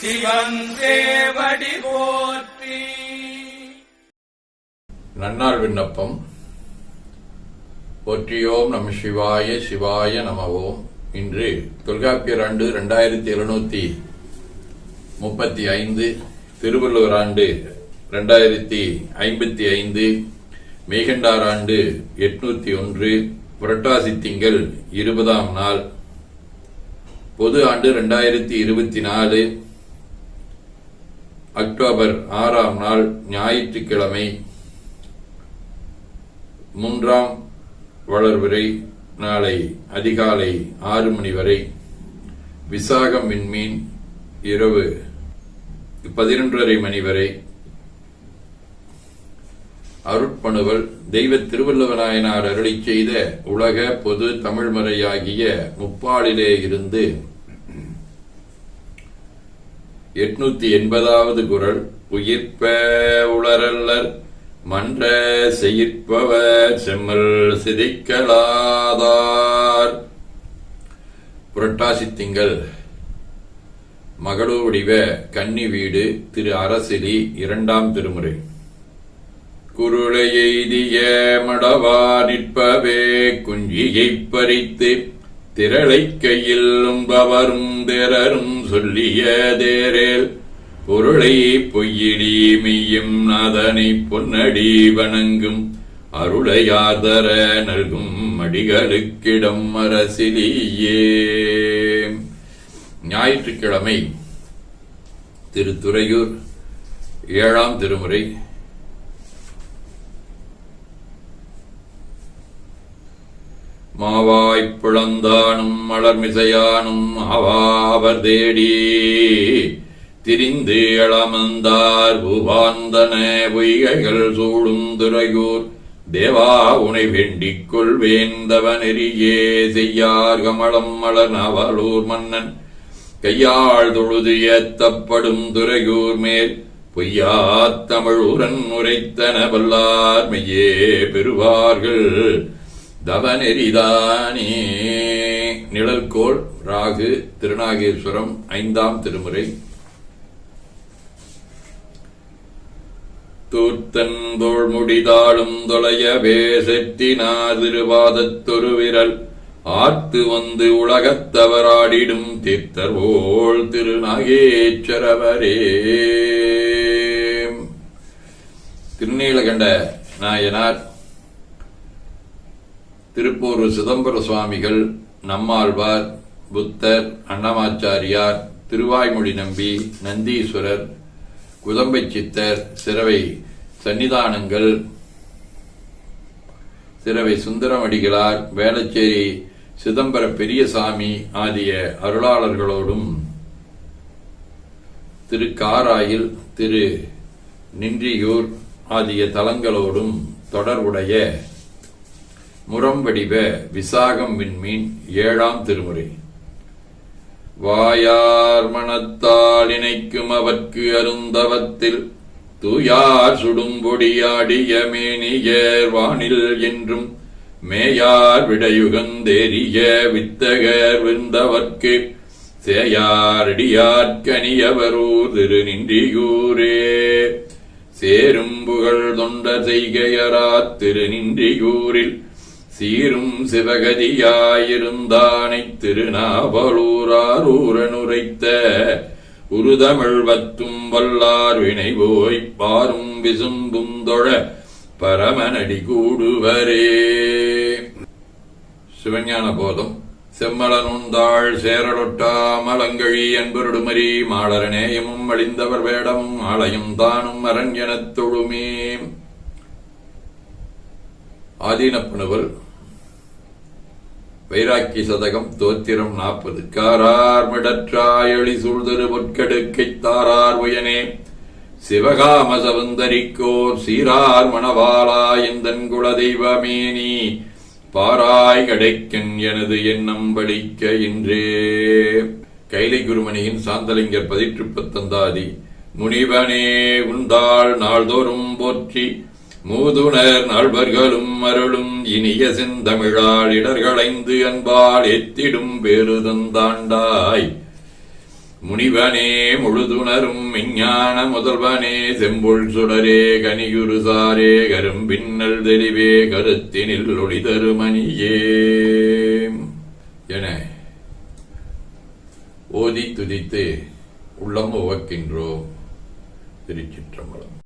சிவன் போற்றி. நன்னாள் விண்ணப்பம். போற்றியோம் நம சிவாய சிவாய நமவோம். இன்று தொல்காப்பியர் ஆண்டு ரெண்டாயிரத்தி எழுநூத்தி முப்பத்தி ஐந்து திருவள்ளுவர் ஆண்டு ரெண்டாயிரத்தி ஐம்பத்தி ஐந்து மேகண்டார் ஆண்டு எட்நூத்தி ஒன்று புரட்டாசி திங்கள் இருபதாம் நாள். பொது ஆண்டு ரெண்டாயிரத்தி இருபத்தி நாலு அக்டோபர் ஆறாம் நாள் ஞாயிற்றுக்கிழமை மூன்றாம் வளர்விரை நாளை அதிகாலை ஆறு மணி வரை விசாகம் விண்மீன் இரவு பதினொன்றரை மணி வரை அருட்பணுவல் தெய்வ திருவள்ளுவநாயனார் அருளி செய்த உலக பொது தமிழ்மறையாகிய முப்பாலிலே இருந்து எட்நூத்தி எண்பதாவது குரல் உயிர்ப்ப உளரல்லர் மன்ற செயிர்ப்பவர் செம்மல் சிதைக்கலாதார். புரட்டாசி திங்கள் மகளூடிவ கன்னி வீடு திரு அரசிலி இரண்டாம் திருமுறை. குருளை எய்திய மடவா நிற்பவே குஞ்சியைப் பறித்து திரளை கையில் பவரும் திரரும் சொல்லிய தேரேல். பொருளை பொய்யிடி மெய்யும் நாதனை பொன்னடி வணங்கும். அருளையாதர நல்கும் அடிகளுக்கிடம் அரசிலேயே. ஞாயிற்றுக்கிழமை திருத்துறையூர் ஏழாம் திருமுறை. மாவாய்ப் பிளந்தானும் மலர்மிசையானும் ஆவாவர் தேடி. திரிந்து அளமந்தார் பூவாந்தன பொய்கைகள் சூடும் துறையூர் தேவா உனை வேண்டிக் கொள்வேந்தவ நெறியே செய்யார் கமலம் மலர் நவலூர் மன்னன். கையாள் தொழுது ஏத்தப்படும் துறையூர் மேல் பொய்யாத் தமிழூரன் உரைத்தன வல்லார் மெய்யே பெறுவார்கள். தவநெறிதானே. நிழல்கோள் ராகு திருநாகேஸ்வரம் ஐந்தாம் திருமுறை. தூர்த்தந்தோள் முடிதாளும் தொலைய செட்டினார் திருவாதத்தொரு விரல் ஆர்த்து வந்து உலகத்தவராடிடும் தீர்த்தர்வோள் திருநாகேச்சரவரே. திருநீலகண்ட நாயனார் திருப்பூர் சிதம்பர சுவாமிகள் நம்மாழ்வார் புத்தர் அன்னமாச்சாரியார் திருவாய்மொழி நம்பி நந்தீஸ்வரர் குதம்பை சித்தர் சிறவை சன்னிதானங்கள் சிறவை சுந்தரமடிகளார் வேளச்சேரி சிதம்பர பெரியசாமி ஆகிய அருளாளர்களோடும் திரு காராயில் திரு நின்றியூர் ஆகிய தலங்களோடும் தொடர்புடைய முரம் வடிவ விசாகம் விண்மீன் ஏழாம் திருமுறை. வாயார் மனத்தால் இணைக்கும் அவர்க்கு அருந்தவத்தில் தூயார் சுடும்பொடியாடிய மேனியர் வானில் என்றும் மேயார் விடையுகந்தேறிய வித்தகர் விருந்தவர்க்கு சேயாரடியார்கனியவரூர் திரு நின்றியூரே. சேரும் புகழ் தொண்ட செய்கையரா திரு நின்றியூரில் சீரும் சிவகதியாயிருந்தானை திருநாவலூராரூரனுரைத்த உருதமிழ் வத்தும் வல்லார் வினை போய் பாரும் விசும்பும் தொழ பரமனடி கூடுவரே. சிவஞான போதம் செம்மலனுந்தாள் சேரலொட்டா மலங்கழி என்பருடுமரி மாளரநேயமும் அழிந்தவர் வேடமும் ஆலயம் தானும் அரண்யனத் தொழுமே. ஆதீனப்பணுவல் வைராக்கி சதகம் தோத்திரம் நாற்பது. காரார் மிடற்றாயளி சூழ்தரு பொற்கடுக்கைத் தாரார் உயனே. சிவகாம சவுந்தரிக்கோர் சீரார் மணவாளா எந்தன் குலதெய்வமே நீ பாராய் கடைக்கன் எனது எண்ணம் படிக்க இன்றே. கைலை குருமணியின் சாந்தலிங்கர் பதிற்று பத்தந்தாதி முனிவனே உந்தாள் நாள்தோறும் போற்றி மூதுணர் நல்வர்களும் அருளும் இனிய செந்தமிழால் இடர்களைந்து அன்பால் எத்திடும் பேருதந்தாண்டாய் முனிவனே முழுதுணரும் விஞ்ஞான முதல்வனே செம்புள் சுடரே கனியுரு சாரே கரும்பின்னல் தெளிவே கருத்தினில் ஒளி தருமணியே என ஓதி துதித்து உள்ளம் உவக்கின்றோம் திருச்சிற்றம்பலம்.